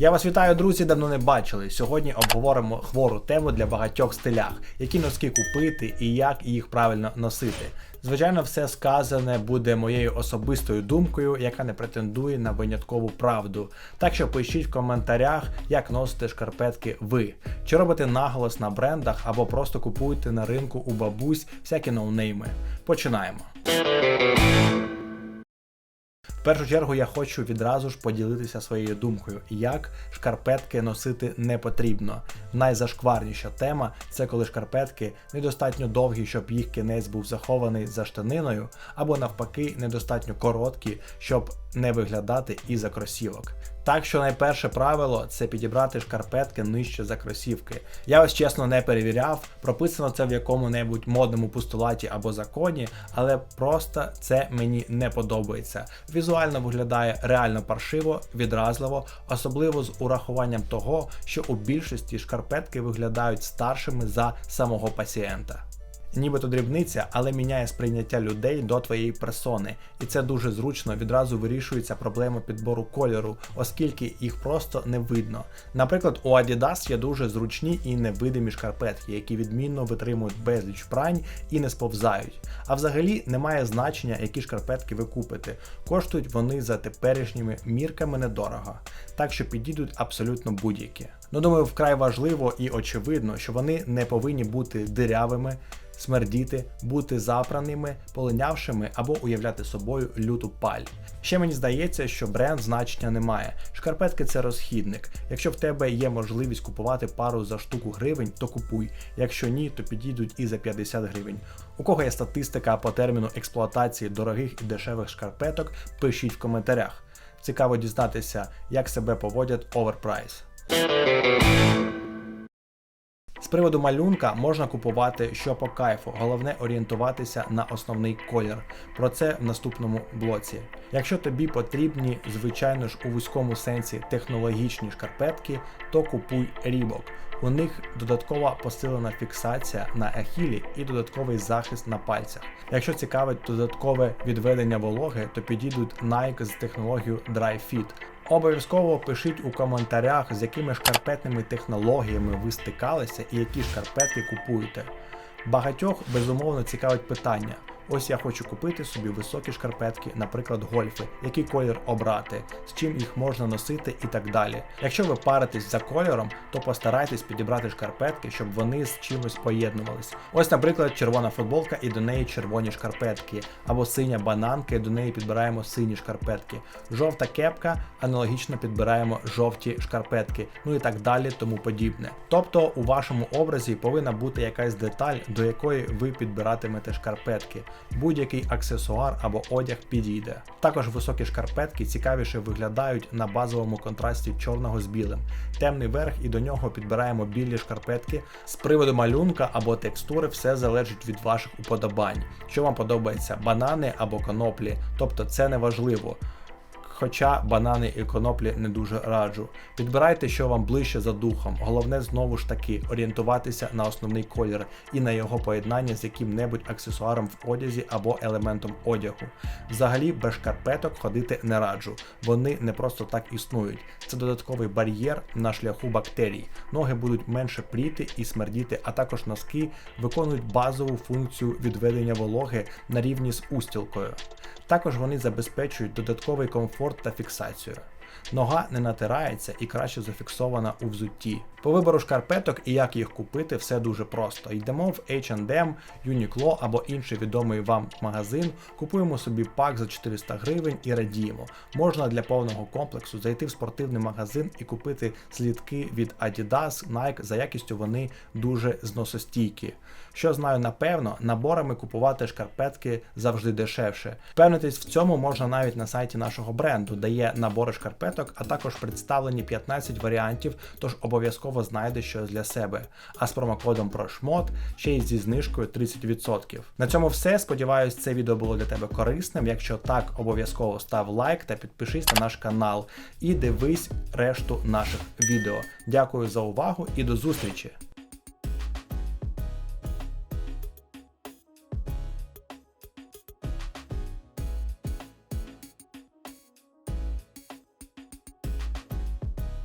Я вас вітаю, друзі, давно не бачили. Сьогодні обговоримо хвору тему для багатьох стилях, які носки купити і як їх правильно носити. Звичайно, все сказане буде моєю особистою думкою, яка не претендує на виняткову правду. Так що пишіть в коментарях, як носите шкарпетки ви. Чи робите наголос на брендах або просто купуєте на ринку у бабусь всякі ноунейми. Починаємо. Першу чергу я хочу відразу ж поділитися своєю думкою, як шкарпетки носити не потрібно. Найзашкварніша тема це коли шкарпетки недостатньо довгі, щоб їх кінець був захований за штаниною, або навпаки, недостатньо короткі, щоб не виглядати і за кросівок. Так що найперше правило це підібрати шкарпетки нижче за кросівки. Я ось чесно не перевіряв, прописано це в якому-небудь модному постулаті або законі, але просто це мені не подобається. Візуально виглядає реально паршиво, відразливо, особливо з урахуванням того, що у більшості шкарпетки виглядають старшими за самого пацієнта. Нібито дрібниця, але міняє сприйняття людей до твоєї персони, і це дуже зручно відразу вирішується проблема підбору кольору, оскільки їх просто не видно. Наприклад, у Adidas є дуже зручні і невидимі шкарпетки, які відмінно витримують безліч прань і не сповзають. А взагалі немає значення, які шкарпетки ви купите. Коштують вони за теперішніми мірками недорого, так що підійдуть абсолютно будь-які. Ну думаю, вкрай важливо і очевидно, що вони не повинні бути дирявими смердіти, бути запраними, полинявшими або уявляти собою люту паль. Ще мені здається, що бренд значення не має. Шкарпетки це розхідник. Якщо в тебе є можливість купувати пару за штуку гривень, то купуй. Якщо ні, то підійдуть і за 50 гривень. У кого є статистика по терміну експлуатації дорогих і дешевих шкарпеток, пишіть в коментарях. Цікаво дізнатися, як себе поводять оверпрайс. З приводу малюнка можна купувати що по кайфу, головне орієнтуватися на основний колір. Про це в наступному блоці. Якщо тобі потрібні, звичайно ж, у вузькому сенсі технологічні шкарпетки, то купуй рібок. У них додаткова посилена фіксація на ахілі і додатковий захист на пальцях. Якщо цікавить додаткове відведення вологи, то підійдуть Nike з технологією Dry Fit. Обов'язково пишіть у коментарях, з якими шкарпетними технологіями ви стикалися і які шкарпетки купуєте. Багатьох безумовно цікавить питання. Ось я хочу купити собі високі шкарпетки, наприклад, гольфи, який колір обрати, з чим їх можна носити і так далі. Якщо ви паритесь за кольором, то постарайтесь підібрати шкарпетки, щоб вони з чимось поєднувались. Ось, наприклад, червона футболка і до неї червоні шкарпетки, або синя бананка, і до неї підбираємо сині шкарпетки. Жовта кепка, аналогічно підбираємо жовті шкарпетки, ну і так далі, тому подібне. Тобто у вашому образі повинна бути якась деталь, до якої ви підбиратимете шкарпетки будь-який аксесуар або одяг підійде. Також високі шкарпетки цікавіше виглядають на базовому контрасті чорного з білим. Темний верх і до нього підбираємо білі шкарпетки. З приводу малюнка або текстури все залежить від ваших уподобань. Що вам подобається, банани або коноплі, тобто це не важливо хоча банани і коноплі не дуже раджу. Підбирайте, що вам ближче за духом. Головне знову ж таки орієнтуватися на основний колір і на його поєднання з яким-небудь аксесуаром в одязі або елементом одягу. Взагалі без шкарпеток ходити не раджу. Вони не просто так існують. Це додатковий бар'єр на шляху бактерій. Ноги будуть менше пріти і смердіти, а також носки виконують базову функцію відведення вологи на рівні з устілкою. Також вони забезпечують додатковий комфорт та фіксацію. Нога не натирається і краще зафіксована у взутті. По вибору шкарпеток і як їх купити, все дуже просто. Йдемо в H&M, Uniqlo або інший відомий вам магазин, купуємо собі пак за 400 гривень і радіємо. Можна для повного комплексу зайти в спортивний магазин і купити слідки від Adidas, Nike, за якістю вони дуже зносостійкі. Що знаю напевно, наборами купувати шкарпетки завжди дешевше. Впевнитись в цьому можна навіть на сайті нашого бренду, де є набори шкарпеток, а також представлені 15 варіантів, тож обов'язково знайде щось для себе. А з промокодом PROSHMOT ще й зі знижкою 30%. На цьому все. Сподіваюсь, це відео було для тебе корисним. Якщо так, обов'язково став лайк та підпишись на наш канал і дивись решту наших відео. Дякую за увагу і до зустрічі!